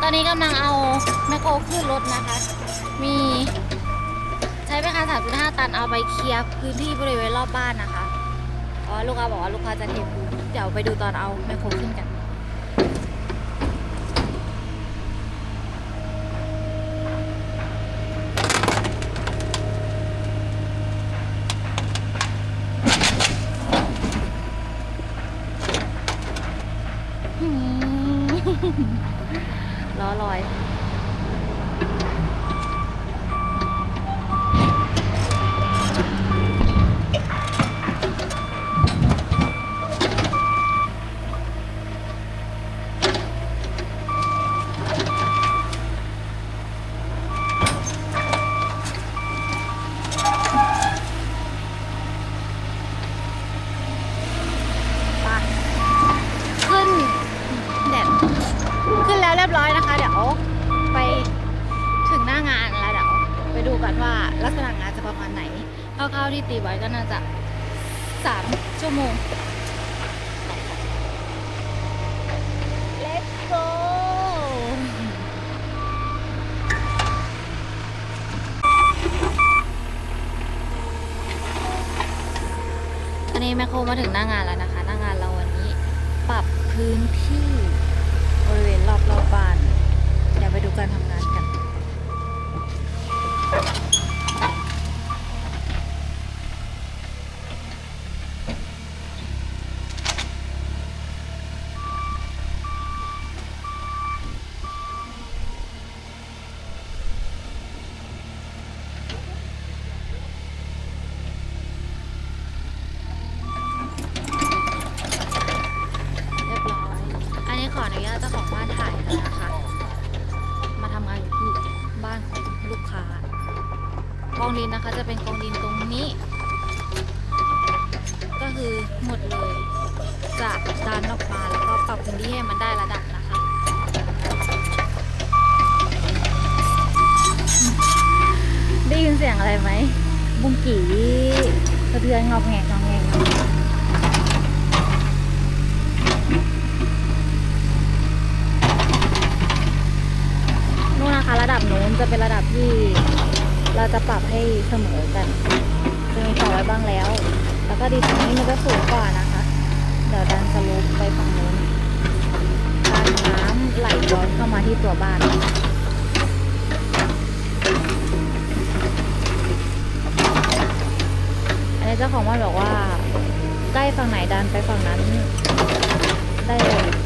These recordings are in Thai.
ตอนนี้กำลังเอาแมคโครขึ้นรถนะคะ มีใช้ไปค่ะ3.5 ตันเอาไปเคลียร์พื้นที่บริเวณรอบบ้านนะคะเพราะว่าลูกค้าบอกว่าลูกค้าจะเทปูนเดี๋ยวไปดูตอนเอาแมคโครขึ้นกันอืม ล้อลอย ไปขึ้นแดดขึ้นแล้วเรียบร้อยนะคะ เดี๋ยวไปถึงหน้างานแล้วเดี๋ยวไปดูกันว่าลักษณะงานจะประมาณไหนคร่าวๆที่ตีไว้ก็น่าจะสามชั่ว โมง Let's go อันนี้แมคโครมาถึงหน้างานแล้ว องดินนะคะ จะเป็นกองดินตรงนี้ ก็คือหมดเลยจะดันออกมาแล้วก็ปรับพื้นที่ให้มันได้ระดับนะคะได้ยินเสียงอะไรไหมบุ้งกี่สะเทือนงอกแงกงอกแงกงอกแงนู่นนะคะ ระดับนู้นจะเป็นระดับที่ เราจะปรับให้เสมอกันจะมีต่อไว้บ้างแล้ว แล้วก็ดีตรงนี้มันก็สูงกว่านะคะ เดี๋ยวดันสลุปไปฝั่งนู้นการน้ำไหลย้อนเข้ามาที่ตัวบ้านอันนี้เจ้าของบ้านบอกว่า ใกล้ฝั่งไหนดันไปฝั่งนั้น ได้เลย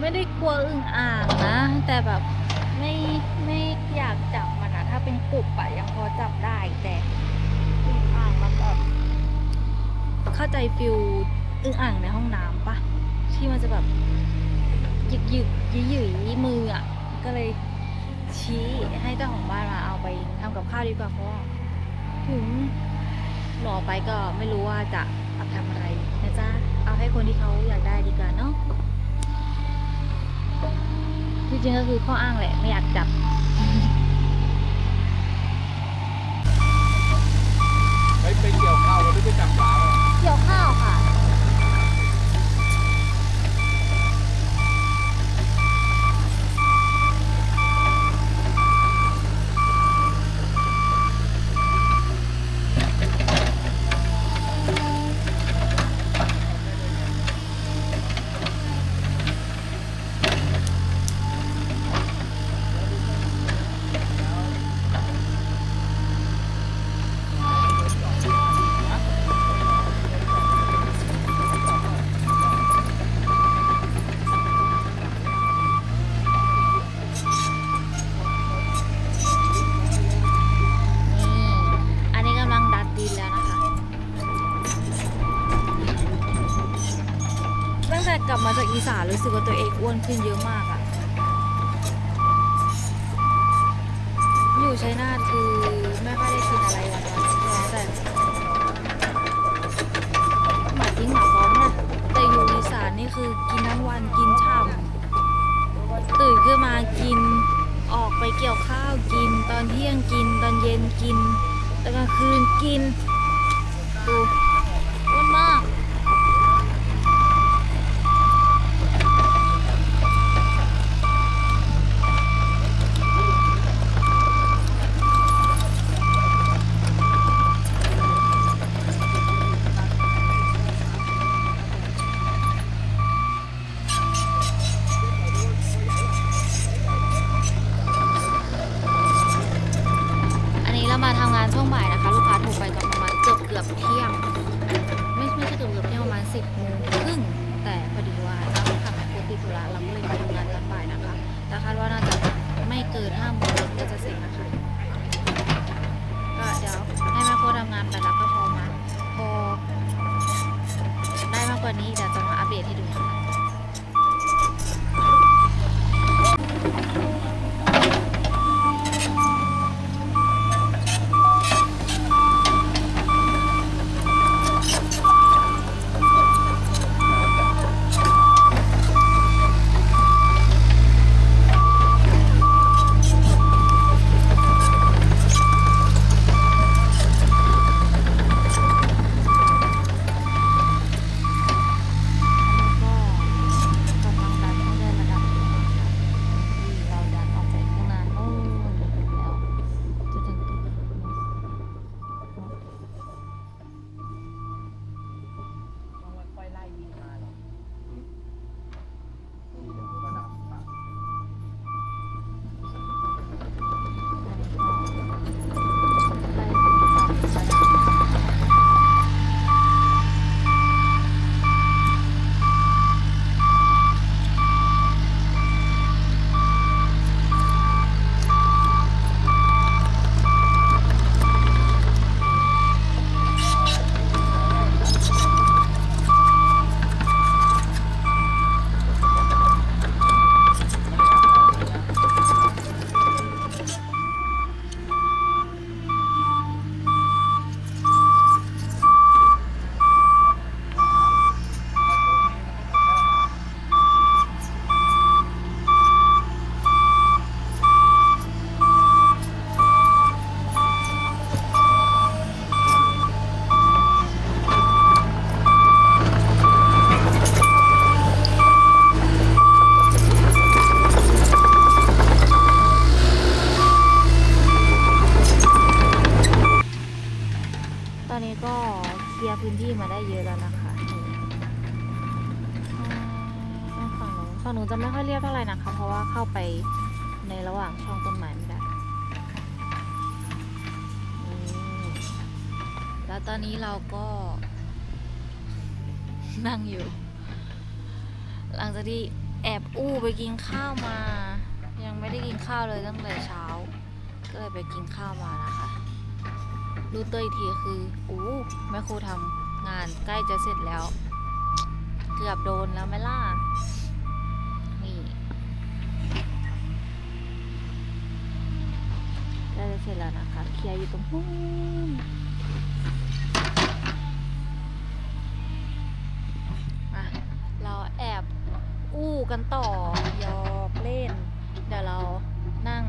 ไม่ได้กลัวอึ่งอ่างนะ แต่แบบไม่ไม่อยากจับมันอะถ้าเป็นกบอะยังพอจับได้แต่อึ่งอ่างมันแบบเข้าใจฟิลอึ่งอ่างในห้องน้ำปะที่มันจะแบบหยึกหยึกยืยยืยมืออะก็เลยชี้ให้เจ้าของบ้านมาเอาไปทำกับข้าวดีกว่าเพราะถึงหมอไปก็ไม่รู้ว่าจะเอาทำอะไรนะจ๊ะเอาให้คนที่เขาอยากได้ดีกว่าเนาะ จริงๆก็คือข้ออ้างแหละ ไม่อยากจับไปไปเกี่ยวข้าวแล้วไม่ไปจับปลาเลยเกี่ยวข้าวค่ะ รู้สึกว่าตัวเองอ้วนขึ้นเยอะมากอะอยู่ชัยนาทคือไม่ค่อยได้กินอะไรวันวันๆแล้วแต่หมายถึงหมาพร้อมนะแต่อยู่อีสานนี่คือกินทั้งวันกินช่ำตื่นขึ้นมากินออกไปเกี่ยวข้าวกิน ตอนเที่ยงกิน ตอนเย็นกินตอนกลางคืนกิน จะไม่ค่อยเรียบเท่าไหร่นะคะ เพราะว่าเข้าไปในระหว่างช่องต้นไม้ไม่ได้แล้วตอนนี้เราก็ นั่งอยู่ หลังจากที่แอบอู้ไปกินข้าวมา ยังไม่ได้กินข้าวเลยตั้งแต่เช้า ก็เลยไปกินข้าวมานะคะ รู้ตัวอีกทีคืออู้แม่ครูทำงานใกล้จะเสร็จแล้ว เกือบโดนแล้วไหมล่ะ นี่ใกล้ จะเสร็จแล้วนะคะ เคลียร์อยู่ตรงนู้นเราแอบอู้กันต่อยอกเล่น เดี๋ยวเรานั่ง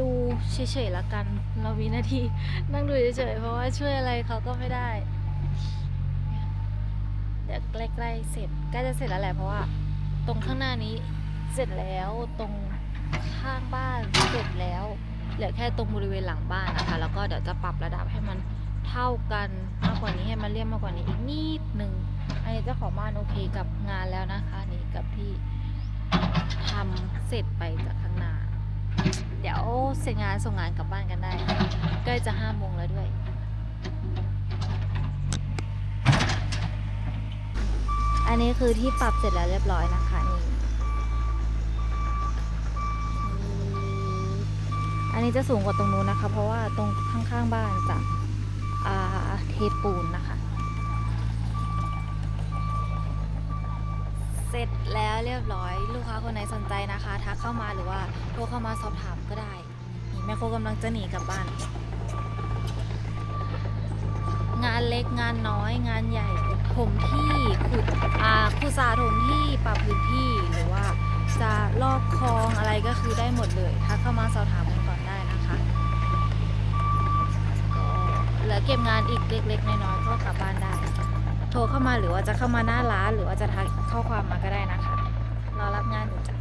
ดูเฉยๆละกัน เรามีหน้าที่นั่งดูเฉยๆ เพราะว่าช่วยอะไรเขาก็ไม่ได้ เดี๋ยวใกล้ๆเสร็จใกล้จะเสร็จแล้วแหละเพราะว่า ตรงข้างหน้านี้เสร็จแล้วตรงข้างบ้าน เหลือแค่ตรงบริเวณหลังบ้านนะคะ แล้วก็เดี๋ยวจะปรับระดับให้มันเท่ากันมากกว่านี้ให้มันเรียบมากกว่านี้อีกนิดนึงอันนี้เจ้าของบ้านโอเคกับงานแล้วนะคะนี่กับที่ทำเสร็จไปจากข้างหน้า เดี๋ยวเสร็จงานส่งงานกลับบ้านกันได้ใกล้จะห้าโมงแล้วด้วยอันนี้คือที่ปรับเสร็จแล้วเรียบร้อยนะคะ อันนี้จะสูงกว่าตรงนู้นนะคะ เพราะว่าตรงข้างๆบ้านจะเทปูนนะคะ เสร็จแล้วเรียบร้อย ลูกค้าคนไหนสนใจนะคะ ทักเข้ามาหรือว่าโทรเข้ามาสอบถามก็ได้ นี่แม่โคกำลังจะหนีกลับบ้าน งานเล็กงานน้อยงานใหญ่ถมที่ขุดอ่าขุดสาถมที่ปรับพื้นที่หรือว่าจะลอกคลองอะไรก็คือได้หมดเลยทักเข้ามาสอบถามกันก่อนได้นะคะก็ เหลือเก็บงานอีกเล็กๆน้อยๆก็กลับบ้านได้ โทรเข้ามาหรือว่าจะเข้ามาหน้าร้านหรือว่าจะทักข้อความมาก็ได้นะคะรอรับงานอยู่จ้ะ